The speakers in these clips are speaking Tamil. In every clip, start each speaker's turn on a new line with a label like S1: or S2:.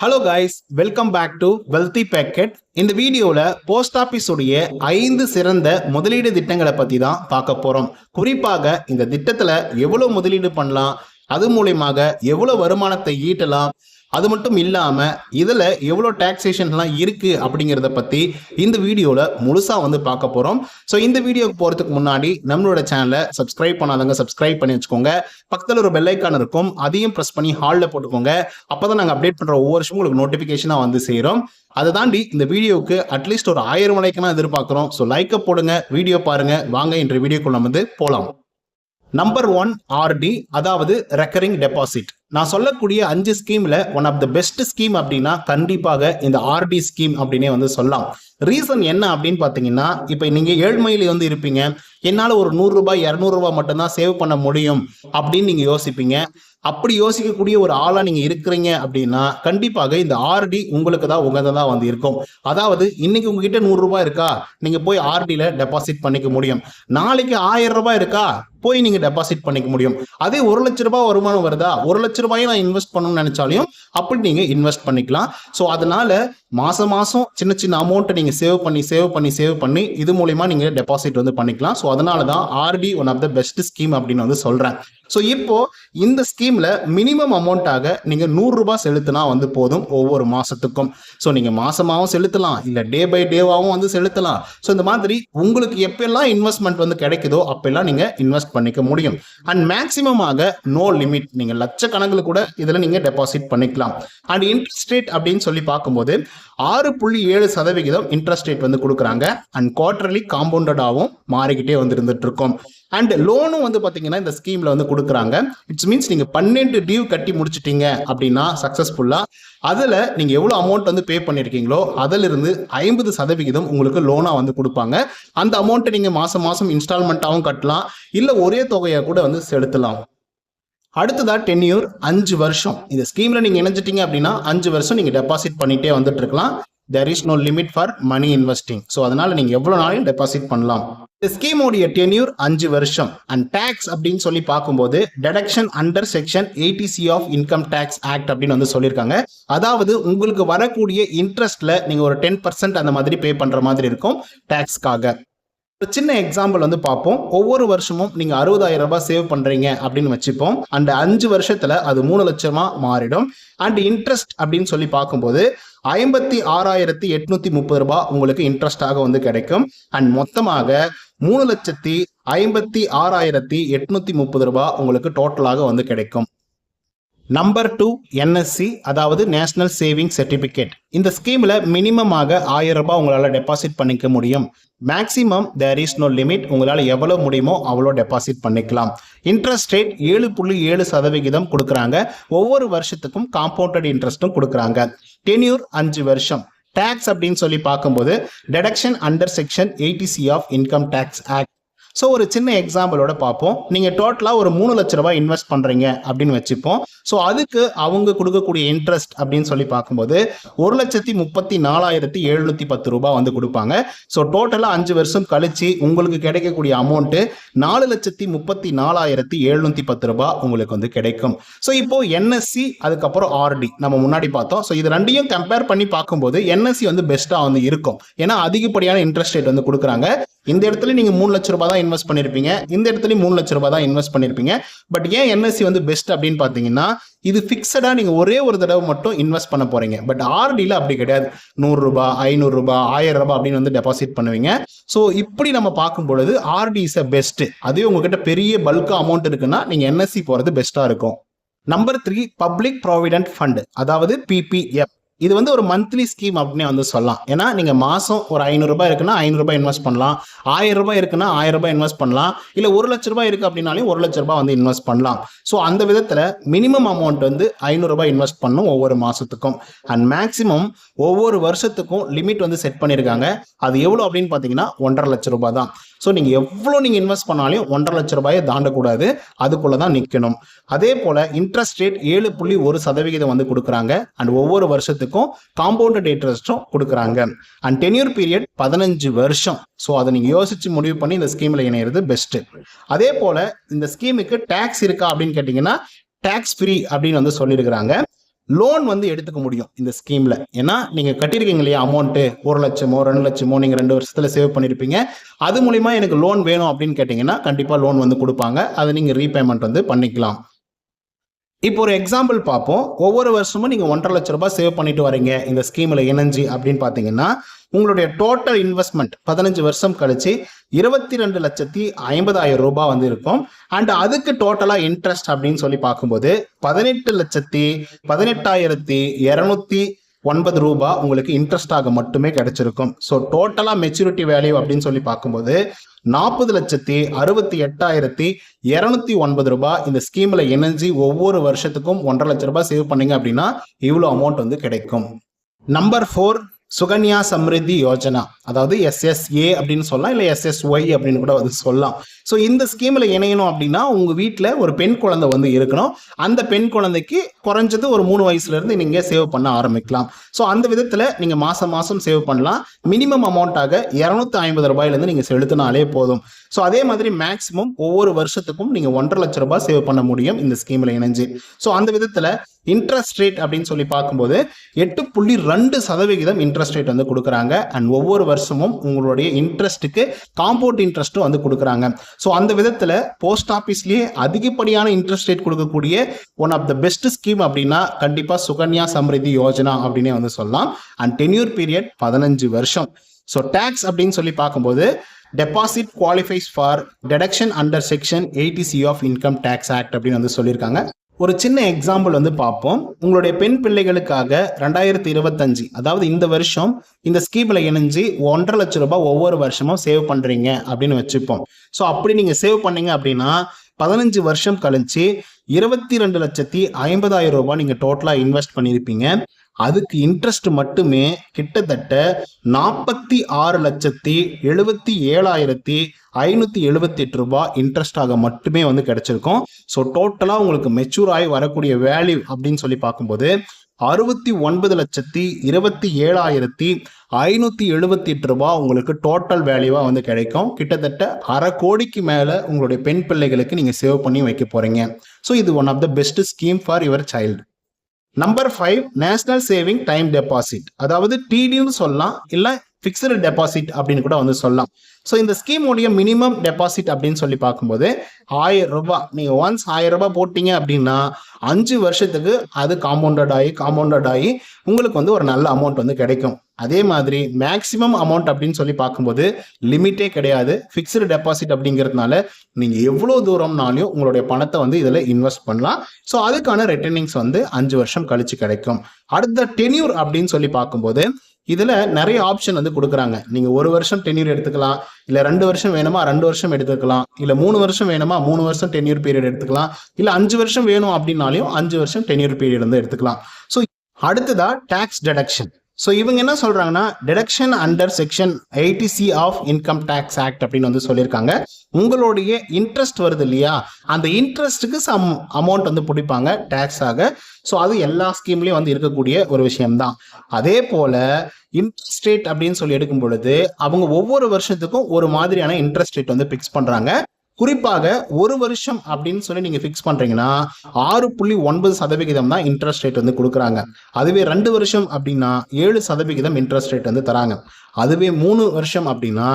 S1: Hello guys welcome back to wealthy packet இந்த வீடியோவில் போஸ்ட் ஆஃபீஸுடைய ஐந்து சிறந்த முதலீடு திட்டங்களை பற்றி தான் பார்க்க போகிறோம் குறிப்பாக இந்த திட்டத்தில் எவ்வளோ முதலீடு பண்ணலாம் அது மூலியமாக எவ்வளோ வருமானத்தை ஈட்டலாம் அது மட்டும் இல்லாமல் இதில் எவ்வளோ டேக்ஸேஷன்லாம் இருக்குது அப்படிங்கிறத பற்றி இந்த வீடியோவில் முழுசாக வந்து பார்க்க போகிறோம் ஸோ இந்த வீடியோக்கு போகிறதுக்கு முன்னாடி நம்மளோட சேனலை சப்ஸ்கிரைப் பண்ணாதவங்க சப்ஸ்கிரைப் பண்ணி வச்சுக்கோங்க. பக்கத்தில் ஒரு பெல்லைக்கான் இருக்கும். அதையும் ப்ரெஸ் பண்ணி ஹாலில் போட்டுக்கோங்க. அப்போ தான் நாங்கள் அப்டேட் பண்ணுற ஒவ்வொரு வருஷமும் உங்களுக்கு நோட்டிஃபிகேஷனாக வந்து சேரும். அதை தாண்டி இந்த வீடியோவுக்கு அட்லீஸ்ட் ஒரு ஆயிரம் லைக்குனா எதிர்பார்க்குறோம். ஸோ லைக்கை போடுங்க வீடியோ பாருங்கள் வாங்க இன்று வீடியோக்குள்ள வந்து போகலாம் நம்பர் ஒன் ஆர்டி அதாவது ரெக்கரிங் டெபாசிட் நான் சொல்லக்கூடிய அஞ்சு ஸ்கீம்ல one of the best scheme அப்படின்னா கண்டிப்பாக இந்த ஆர்டி ஸ்கீம் அப்படின்னே வந்து சொல்லலாம். ரீசன் என்ன அப்படின்னு பார்த்தீங்கன்னா இப்போ நீங்கள் ஏழ்மையில வந்து இருப்பீங்க. என்னால் ஒரு நூறுரூபா இரநூறுபா மட்டும்தான் சேவ் பண்ண முடியும் அப்படின்னு நீங்க யோசிப்பீங்க. அப்படி யோசிக்கக்கூடிய ஒரு ஆளா நீங்க இருக்கிறீங்க அப்படின்னா கண்டிப்பாக இந்த ஆர்டி உங்களுக்கு தான் உகந்ததா வந்து இருக்கும். அதாவது இன்னைக்கு உங்ககிட்ட நூறுரூபா இருக்கா? நீங்க போய் ஆர்டில டெபாசிட் பண்ணிக்க முடியும். நாளைக்கு ஆயிரம் ரூபாய் இருக்கா? போய் நீங்க டெபாசிட் பண்ணிக்க முடியும். அதே ஒரு லட்ச ரூபாய் வருமானம் வருதா? ஒரு லட்ச ரூபாயை நான் இன்வெஸ்ட் பண்ணணும்னு நினைச்சாலையும் அப்படி நீங்க இன்வெஸ்ட் பண்ணிக்கலாம். ஸோ அதனால மாசம் மாசம் சின்ன சின்ன அமௌண்ட்டை நீங்க சேவ் பண்ணி சேவ் பண்ணி சேவ் பண்ணி இது மூலியமா நீங்க டெபாசிட் வந்து பண்ணிக்கலாம். ஸோ அதனால தான் RD one of the best scheme அப்படின்னு வந்து சொல்றேன். ஸோ இப்போ இந்த ஸ்கீம்ல மினிமம் அமௌண்ட்டாக நீங்க நூறுரூபா செலுத்தினா வந்து போதும் ஒவ்வொரு மாசத்துக்கும். ஸோ நீங்க மாதமாகவும் செலுத்தலாம். இல்லை டே பை டேவாகவும் வந்து செலுத்தலாம். ஸோ இந்த மாதிரி உங்களுக்கு எப்பெல்லாம் இன்வெஸ்ட்மெண்ட் வந்து கிடைக்குதோ அப்பெல்லாம் நீங்க இன்வெஸ்ட் பண்ணிக்க முடியும். அண்ட் மேக்சிமமாக நோ லிமிட் நீங்க லட்சக்கணக்கில் கூட இதில் நீங்க டெபாசிட் பண்ணிக்கலாம். அண்ட் இன்ட்ரெஸ்ட் ரேட் அப்படின்னு சொல்லி பார்க்கும்போது ஆறு புள்ளி ஏழு சதவிகிதம் இன்ட்ரெஸ்ட் ரேட் வந்து கொடுக்குறாங்க. அண்ட் குவார்டர்லி காம்பவுண்டடாகவும் மாறிக்கிட்டே வந்து இருந்துட்டு இருக்கும். அண்ட் லோனும் வந்து பார்த்தீங்கன்னா இந்த ஸ்கீமில் வந்து கொடுக்குறாங்க. இட்ஸ் மீன்ஸ் நீங்கள் பன்னெண்டு டியூ கட்டி முடிச்சிட்டீங்க அப்படின்னா சக்ஸஸ்ஃபுல்லாக அதில் நீங்கள் எவ்வளோ அமௌண்ட் வந்து பே பண்ணியிருக்கீங்களோ அதிலிருந்து ஐம்பது சதவிகிதம் உங்களுக்கு லோனாக வந்து கொடுப்பாங்க. அந்த அமௌண்ட்டை நீங்கள் மாதம் மாதம் இன்ஸ்டால்மெண்ட்டாகவும் கட்டலாம். இல்லை ஒரே தொகையாக கூட வந்து செலுத்தலாம். அடுத்ததா டென்யூர் அஞ்சு வருஷம். இந்த ஸ்கீமில் நீங்கள் இணைஞ்சிட்டீங்க அப்படின்னா அஞ்சு வருஷம் நீங்கள் டெபாசிட் பண்ணிகிட்டே வந்துட்டு இருக்கலாம். There is no limit for money investing so அதனால நீங்க எவ்வளோ நாளையும் டெபாசிட் பண்ணலாம். இந்த ஸ்கீமோடைய டென்யூர் அஞ்சு வருஷம். அண்ட் டேக்ஸ் அப்படின்னு சொல்லி பார்க்கும்போது deduction under section eighty C of income tax act அப்படின்னு வந்து சொல்லியிருக்காங்க. அதாவது உங்களுக்கு வரக்கூடிய இன்ட்ரெஸ்ட்ல நீங்க ஒரு டென் பர்சன்ட் அந்த மாதிரி பே பண்ற மாதிரி இருக்கும் டேக்ஸ்க்காக ஒரு சின்ன எக்ஸாம்பிள் வந்து பார்ப்போம். ஒவ்வொரு வருஷமும் நீங்க அறுபதாயிரம் ரூபாய் சேவ் பண்றீங்க அப்படின்னு வச்சுப்போம். அண்ட் அஞ்சு வருஷத்துல அது மூணு லட்சமா மாறிடும். அண்ட் இன்ட்ரெஸ்ட் அப்படின்னு சொல்லி பார்க்கும்போது ஐம்பத்தி ஆறாயிரத்தி எட்நூத்தி முப்பது ரூபாய் உங்களுக்கு இன்ட்ரெஸ்டாக வந்து கிடைக்கும். அண்ட் மொத்தமாக மூணு லட்சத்தி ஐம்பத்தி ஆறாயிரத்தி எட்நூத்தி முப்பது ரூபாய் உங்களுக்கு டோட்டலாக வந்து கிடைக்கும். நம்பர் டூ என்எஸ்சி அதாவது நேஷனல் சேவிங் சர்டிஃபிகேட் இந்த ஸ்கீமில் மினிமமாக ஆயிரம் ரூபாய் உங்களால் டெபாசிட் பண்ணிக்க முடியும். Maximum there is no limit உங்களால் எவ்வளோ முடியுமோ அவ்வளோ டெபாசிட் பண்ணிக்கலாம். இன்ட்ரெஸ்ட் ரேட் ஏழு புள்ளி ஏழு சதவிகிதம் கொடுக்குறாங்க. ஒவ்வொரு வருஷத்துக்கும் காம்பவுண்டட் இன்ட்ரெஸ்ட்டும் கொடுக்குறாங்க. டென்யூர் அஞ்சு வருஷம். டேக்ஸ் அப்படின்னு சொல்லி பார்க்கும்போது deduction under section eighty C of income tax act so ஒரு சின்ன எக்ஸாம்பிளோட பார்ப்போம். நீங்கள் டோட்டலாக ஒரு மூணு லட்ச ரூபாய் இன்வெஸ்ட் பண்ணுறீங்க அப்படின்னு வச்சுப்போம். ஸோ அதுக்கு அவங்க கொடுக்கக்கூடிய இன்ட்ரெஸ்ட் அப்படின்னு சொல்லி பார்க்கும்போது ஒரு லட்சத்தி முப்பத்தி நாலாயிரத்தி எழுநூத்தி பத்து ரூபாய் வந்து கொடுப்பாங்க. ஸோ டோட்டலாக அஞ்சு வருஷம் கழிச்சு உங்களுக்கு கிடைக்கக்கூடிய அமௌண்ட்டு நாலு லட்சத்தி முப்பத்தி நாலாயிரத்தி எழுநூத்தி பத்து ரூபாய் உங்களுக்கு வந்து கிடைக்கும். ஸோ இப்போ என்எஸ்சி அதுக்கப்புறம் ஆர்டி நம்ம முன்னாடி பார்த்தோம். ஸோ இது ரெண்டையும் கம்பேர் பண்ணி பார்க்கும்போது என்எஸ்சி வந்து பெஸ்ட்டாக வந்து இருக்கும். ஏன்னா அதிகப்படியான இன்ட்ரெஸ்ட் ரேட் வந்து கொடுக்குறாங்க. இந்த இடத்துல நீங்கள் மூணு லட்ச ரூபாய் தான் இன்வெஸ்ட் பண்ணிருப்பீங்க. இந்த இடத்துல மூணு லட்ச ரூபாய் தான் இன்வெஸ்ட் பண்ணிருப்பீங்க. பட் ஏன் என்எஸ்சி வந்து பெஸ்ட் அப்படின்னு பாத்தீங்கன்னா இது ஃபிக்ஸடா நீங்க ஒரே ஒரு தடவை மட்டும் இன்வெஸ்ட் பண்ண போறீங்க. பட் ஆர்டியில் அப்படி கிடையாது. நூறு ரூபாய் ஐநூறு ரூபாய் ஆயிரம் ரூபாய் அப்படின்னு வந்து டெபாசிட் பண்ணுவீங்க. ஸோ இப்படி நம்ம பார்க்கும் பொழுது ஆர்டி இஸ் அ பெஸ்ட் அதே உங்ககிட்ட பெரிய பல்க் அமௌண்ட் இருக்குன்னா நீங்க என்எஸ்சி போறது பெஸ்டா இருக்கும். Number three public provident fund அதாவது பிபிஎஃப் இது வந்து ஒரு மந்த்லி ஸ்கீம் அப்படின்னே வந்து சொல்லலாம். ஏன்னா நீங்கள் மாதம் ஒரு ஐநூறுரூபா இருக்குன்னா ஐநூறுரூபா இன்வெஸ்ட் பண்ணலாம். ஆயிரம் ரூபாய் இருக்குன்னா ஆயிரம் ரூபாய் இன்வெஸ்ட் பண்ணலாம். இல்லை ஒரு லட்ச ரூபாய் இருக்குது அப்படின்னாலும் ஒரு லட்ச ரூபாய் வந்து இன்வெஸ்ட் பண்ணலாம். ஸோ அந்த விதத்தில் மினிமம் அமௌண்ட் வந்து ஐநூறுரூபா இன்வெஸ்ட் பண்ணும் ஒவ்வொரு மாதத்துக்கும் அண்ட் மேக்ஸிமம் ஒவ்வொரு வருஷத்துக்கும் லிமிட் வந்து செட் பண்ணியிருக்காங்க அது எவ்வளோ அப்படின்னு பார்த்தீங்கன்னா ஒன்றரை லட்ச ரூபாய் தான். ஸோ நீங்கள் எவ்வளோ நீங்கள் இன்வெஸ்ட் பண்ணாலும் ஒன்றரை லட்ச ரூபாயை தாண்டக்கூடாது. அதுக்குள்ளே தான் நிற்கணும் அதே போல் இன்ட்ரெஸ்ட் ரேட் ஏழு புள்ளி ஒரு சதவிகிதம் வந்து கொடுக்குறாங்க. அண்ட் ஒவ்வொரு வருஷத்துக்கும் காம்பவுண்டட் இன்ட்ரெஸ்ட்டும் கொடுக்குறாங்க. அண்ட் டென்யூர் பீரியட் பதினஞ்சு வருஷம். ஸோ அதை நீங்கள் யோசிச்சு முடிவு பண்ணி இந்த ஸ்கீமில் இணையிறது பெஸ்ட்டு அதே போல் இந்த ஸ்கீமுக்கு டேக்ஸ் இருக்கா அப்படின்னு கேட்டிங்கன்னா டேக்ஸ் ஃப்ரீ அப்படின்னு வந்து சொல்லியிருக்கிறாங்க லோன் வந்து எடுத்துக்க முடியும் இந்த ஸ்கீம்ல ஏன்னா நீங்க கட்டியிருக்கீங்க இல்லையா அமௌண்ட்டு ஒரு லட்சமோ ரெண்டு லட்சமோ நீங்க ரெண்டு வருஷத்துல சேவ் பண்ணிருப்பீங்க. அது மூலியமா எனக்கு லோன் வேணும் அப்படின்னு கேட்டீங்கன்னா கண்டிப்பா லோன் வந்து கொடுப்பாங்க. அதை நீங்க ரீபேமெண்ட் வந்து பண்ணிக்கலாம். இப்போ ஒரு எக்ஸாம்பிள் பார்ப்போம். ஒவ்வொரு வருஷமும் நீங்கள் ஒன்றரை லட்ச ரூபாய் சேவ் பண்ணிட்டு வரீங்க. இந்த ஸ்கீமில் இணைஞ்சு அப்படின்னு பார்த்தீங்கன்னா உங்களுடைய டோட்டல் இன்வெஸ்ட்மெண்ட் பதினஞ்சு வருஷம் கழிச்சு இருபத்தி ரெண்டு லட்சத்தி ஐம்பதாயிரம் ரூபாய் வந்து இருக்கும். அண்ட் அதுக்கு டோட்டலாக இன்ட்ரெஸ்ட் அப்படின்னு சொல்லி பார்க்கும்போது பதினெட்டு லட்சத்தி பதினெட்டாயிரத்தி இரநூத்தி ஒன்பது ரூபாய் உங்களுக்கு இன்ட்ரெஸ்டாக மட்டுமே கிடைச்சிருக்கும். ஸோ டோட்டலாக மெச்சூரிட்டி வேல்யூ அப்படின்னு சொல்லி பார்க்கும்போது நாற்பது லட்சத்தி அறுபத்தி எட்டாயிரத்தி இரநூத்தி ஒன்பது ரூபாய். இந்த ஸ்கீம்ல இணைஞ்சு ஒவ்வொரு வருஷத்துக்கும் ஒன்றரை லட்ச ரூபாய் சேவ் பண்ணீங்க அப்படின்னா இவ்வளோ அமௌண்ட் வந்து கிடைக்கும். Number four Sukanya Samriddhi Yojana. அதாவது எஸ்எஸ்ஏ அப்படின்னு சொல்லலாம் இல்லை எஸ்எஸ்ஒய் அப்படின்னு கூட வந்து சொல்லலாம். ஸோ இந்த ஸ்கீமில் இணையணும் அப்படின்னா உங்கள் வீட்டில் ஒரு பெண் குழந்தை வந்து இருக்கணும். அந்த பெண் குழந்தைக்கு குறைஞ்சது ஒரு மூணு வயசுலேருந்து நீங்கள் சேவ் பண்ண ஆரம்பிக்கலாம். ஸோ அந்த விதத்தில் நீங்கள் மாதம் மாதம் சேவ் பண்ணலாம். மினிமம் அமௌண்ட்டாக இரநூத்தி ஐம்பது ரூபாயிலேருந்து நீங்கள் செலுத்தினாலே போதும். ஸோ அதே மாதிரி மேக்ஸிமம் ஒவ்வொரு வருஷத்துக்கும் நீங்கள் ஒன்றரை லட்ச ரூபாய் சேவ் பண்ண முடியும் இந்த ஸ்கீமில் இணைஞ்சு. ஸோ அந்த விதத்தில் இன்ட்ரெஸ்ட் ரேட் அப்படின்னு சொல்லி பார்க்கும்போது எட்டு புள்ளி ரெண்டு சதவிகிதம் இன்ட்ரெஸ்ட் ரேட் வந்து கொடுக்குறாங்க. அண்ட் ஒவ்வொரு வருஷமும் உங்களுடைய இன்ட்ரெஸ்ட்டுக்கு காம்பவுண்ட் இன்ட்ரெஸ்ட்டும் வந்து கொடுக்குறாங்க. ஸோ அந்த விதத்தில் போஸ்ட் ஆஃபீஸ்லேயே அதிகப்படியான இன்ட்ரெஸ்ட் ரேட் கொடுக்கக்கூடிய one of the best scheme அப்படின்னா கண்டிப்பாக சுகன்யா சம்ரிதி யோஜனா அப்படின்னே வந்து சொல்லலாம். அண்ட் டென்யூர் பீரியட் பதினஞ்சு வருஷம். ஸோ டேக்ஸ் அப்படின்னு சொல்லி பார்க்கும்போது deposit qualifies for deduction under section eighty C of income tax act அப்படின்னு வந்து சொல்லியிருக்காங்க. ஒரு சின்ன எக்ஸாம்பிள் வந்து பார்ப்போம். உங்களுடைய பெண் பிள்ளைகளுக்காக ரெண்டாயிரத்தி இருபத்தஞ்சு அதாவது இந்த வருஷம் இந்த ஸ்கீமில் இணைஞ்சு ஒன்றரை லட்ச ரூபாய் ஒவ்வொரு வருஷமும் சேவ் பண்ணுறீங்க அப்படின்னு வச்சுப்போம். ஸோ அப்படி நீங்கள் சேவ் பண்ணீங்க அப்படின்னா பதினஞ்சு வருஷம் கழிச்சு இருபத்தி ரெண்டு லட்சத்தி ஐம்பதாயிரம் ரூபாய் நீங்கள் டோட்டலாக இன்வெஸ்ட் பண்ணியிருப்பீங்க. அதுக்கு இன்ட்ரெஸ்ட் மட்டுமே கிட்டத்தட்ட நாற்பத்தி ஆறு லட்சத்தி எழுபத்தி ஏழாயிரத்தி ஐநூற்றி எழுபத்தி எட்டு ரூபாய் இன்ட்ரெஸ்டாக மட்டுமே வந்து கிடைச்சிருக்கும். ஸோ டோட்டலாக உங்களுக்கு மெச்சூர் ஆகி வரக்கூடிய வேல்யூ அப்படின்னு சொல்லி பார்க்கும்போது அறுபத்தி ஒன்பது லட்சத்தி இருபத்தி ஏழாயிரத்தி ஐநூற்றி எழுபத்தி எட்டு ரூபா உங்களுக்கு டோட்டல் வேல்யூவாக வந்து கிடைக்கும். கிட்டத்தட்ட அரை கோடிக்கு மேலே உங்களுடைய பெண் பிள்ளைகளுக்கு நீங்கள் சேவ் பண்ணி வைக்க போகிறீங்க ஸோ இது one of the best scheme for your child number five national saving time deposit அதாவது டிடின்னு சொல்லலாம் இல்லை ஃபிக்ஸ்டு டெபாசிட் அப்படின்னு கூட வந்து சொல்லலாம். ஸோ இந்த ஸ்கீமுடைய மினிமம் டெபாசிட் அப்படின்னு சொல்லி பார்க்கும்போது ஆயிரம் ரூபாய் நீங்கள் ஒன்ஸ் ஆயிரம் ரூபாய் போட்டீங்க அப்படின்னா அஞ்சு வருஷத்துக்கு அது காம்பவுண்டட் ஆகி காம்பவுண்டட் ஆகி உங்களுக்கு வந்து ஒரு நல்ல அமௌண்ட் வந்து கிடைக்கும். அதே மாதிரி மேக்ஸிமம் அமௌண்ட் அப்படின்னு சொல்லி பார்க்கும்போது லிமிட்டே கிடையாது. ஃபிக்ஸ்டு டெபாசிட் அப்படிங்கிறதுனால நீங்கள் எவ்வளோ தூரம்னாலையும் உங்களுடைய பணத்தை வந்து இதில் இன்வெஸ்ட் பண்ணலாம். ஸோ அதுக்கான ரிட்டர்னிங்ஸ் வந்து அஞ்சு வருஷம் கழிச்சு கிடைக்கும். அடுத்த டென்யூர் அப்படின்னு சொல்லி பார்க்கும்போது இதில் நிறைய ஆப்ஷன் வந்து கொடுக்குறாங்க. நீங்கள் ஒரு வருஷம் டென்யூர் எடுத்துக்கலாம் இல்லை ரெண்டு வருஷம் வேணுமா ரெண்டு வருஷம் எடுத்துக்கலாம் இல்லை மூணு வருஷம் வேணுமா மூணு வருஷம் டென்யூர் பீரியட் எடுத்துக்கலாம் இல்லை அஞ்சு வருஷம் வேணும் அப்படின்னாலையும் அஞ்சு வருஷம் டென்யூர் பீரியட் வந்து எடுத்துக்கலாம். ஸோ அடுத்ததா டேக்ஸ் டெடக்ஷன் ஸோ இவங்க என்ன சொல்றாங்கன்னா deduction under section eighty C of income tax act அப்படின்னு வந்து சொல்லியிருக்காங்க. உங்களுடைய இன்ட்ரெஸ்ட் வருது இல்லையா? அந்த இன்ட்ரெஸ்ட்டுக்கு சம் அமௌண்ட் வந்து பிடிப்பாங்க டேக்ஸ் ஆக. ஸோ அது எல்லா ஸ்கீம்லேயும் வந்து இருக்கக்கூடிய ஒரு விஷயம்தான். அதே போல இன்ட்ரெஸ்ட் ரேட் அப்படின்னு சொல்லி எடுக்கும் பொழுது அவங்க ஒவ்வொரு வருஷத்துக்கும் ஒரு மாதிரியான இன்ட்ரெஸ்ட் ரேட் வந்து ஃபிக்ஸ் பண்றாங்க. குறிப்பாக ஒரு வருஷம் அப்படின்னு சொல்லி நீங்க ஃபிக்ஸ் பண்றீங்கன்னா ஆறு புள்ளி ஒன்பது சதவிகிதம் தான் இன்ட்ரெஸ்ட் ரேட் வந்து கொடுக்குறாங்க. அதுவே ரெண்டு வருஷம் அப்படின்னா ஏழு சதவிகிதம் இன்ட்ரெஸ்ட் ரேட் வந்து தராங்க. அதுவே மூணு வருஷம் அப்படின்னா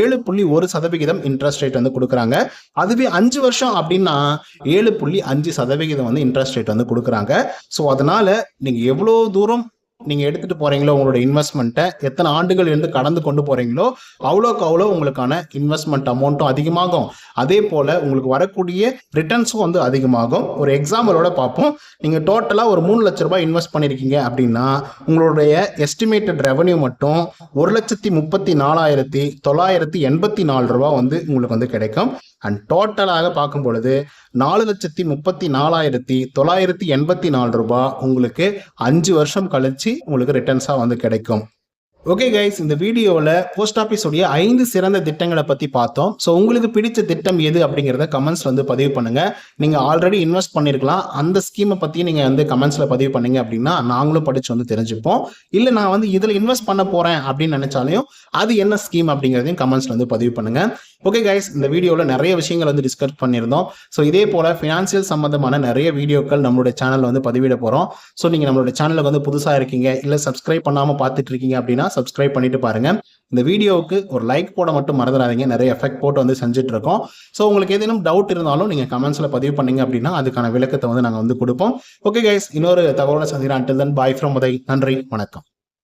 S1: ஏழு புள்ளி ஒரு சதவிகிதம் இன்ட்ரெஸ்ட் ரேட் வந்து கொடுக்குறாங்க. அதுவே அஞ்சு வருஷம் அப்படின்னா ஏழு புள்ளி அஞ்சு சதவிகிதம் வந்து இன்ட்ரெஸ்ட் ரேட் வந்து கொடுக்குறாங்க. ஸோ அதனால நீங்க எவ்வளோ தூரம் நீங்க எடுத்துட்டு போறீங்களோ உங்களோட இன்வெஸ்ட்மெண்ட்டை எத்தனை ஆண்டுகள் இருந்து கடந்து கொண்டு போறீங்களோ அவ்வளோக்கு அவ்வளோ உங்களுக்கான இன்வெஸ்ட்மெண்ட் அமௌண்ட்டும் அதிகமாகும். அதே போல உங்களுக்கு வரக்கூடிய ரிட்டர்ன்ஸும் வந்து அதிகமாகும். ஒரு எக்ஸாம்பிளோட பார்ப்போம். நீங்க டோட்டலா ஒரு மூணு லட்ச ரூபாய் இன்வெஸ்ட் பண்ணிருக்கீங்க அப்படின்னா உங்களுடைய எஸ்டிமேட்டட் ரெவன்யூ மட்டும் ஒரு லட்சத்தி முப்பத்தி நாலாயிரத்தி தொள்ளாயிரத்தி எண்பத்தி நாலு ரூபா வந்து உங்களுக்கு வந்து கிடைக்கும். அண்ட் டோட்டலாக பார்க்கும் பொழுது நாலு லட்சத்தி முப்பத்தி நாலாயிரத்தி தொள்ளாயிரத்தி எண்பத்தி நாலு ரூபாய் உங்களுக்கு அஞ்சு வருஷம் கழிச்சு உங்களுக்கு ரிட்டர்ன்ஸாக வந்து கிடைக்கும். ஓகே கைஸ் இந்த வீடியோவில் போஸ்ட் ஆஃபீஸோடைய ஐந்து சிறந்த திட்டங்களை பற்றி பார்த்தோம். ஸோ உங்களுக்கு பிடிச்ச திட்டம் எது அப்படிங்கிறத கமெண்ட்ஸில் வந்து பதிவு பண்ணுங்கள் நீங்கள் ஆல்ரெடி இன்வெஸ்ட் பண்ணியிருக்கலாம் அந்த ஸ்கீமை பற்றி நீங்கள் வந்து கமெண்ட்ஸில் பதிவு பண்ணீங்க அப்படின்னா நாங்களும் படித்து வந்து தெரிஞ்சுப்போம். இல்லை நான் வந்து இதில் இன்வெஸ்ட் பண்ண போகிறேன் அப்படின்னு நினச்சாலையும் அது என்ன ஸ்கீம் அப்படிங்கிறதையும் கமெண்ட்ஸில் வந்து பதிவு பண்ணுங்கள் ஓகே கைஸ் இந்த வீடியோவில் நிறைய விஷயங்கள் வந்து டிஸ்கஸ் பண்ணியிருந்தோம். ஸோ இதே போல் ஃபினான்சியல் சம்மந்தமான நிறைய வீடியோக்கள் நம்மளுடைய சேனலில் வந்து பதிவிட போகிறோம் ஸோ நீங்கள் நம்மளோட சேனலுக்கு வந்து புதுசாக இருக்கீங்க இல்லை சப்ஸ்கிரைப் பண்ணாமல் பார்த்துட்டு இருக்கீங்க அப்படின்னா சப்ஸ்கிரைப் பண்ணிட்டு பாருங்க. இந்த வீடியோவுக்கு ஒரு லைக் போட மட்டும் மறந்துடாதீங்க. நிறைய எஃபெக்ட் போட்டு வந்து செஞ்சுட்டு இருக்கோம் ஸோ உங்களுக்கு ஏதேனும் டவுட் இருந்தாலும் நீங்கள் கமெண்ட்ஸில் பதிவு பண்ணீங்க அப்படின்னா அதுக்கான விளக்கத்தை வந்து நாங்கள் வந்து கொடுப்போம். ஓகே கைஸ் இன்னொரு தகவலை சந்திரான் டில் தன் பாய் ஃப்ரம் உதை நன்றி. வணக்கம்.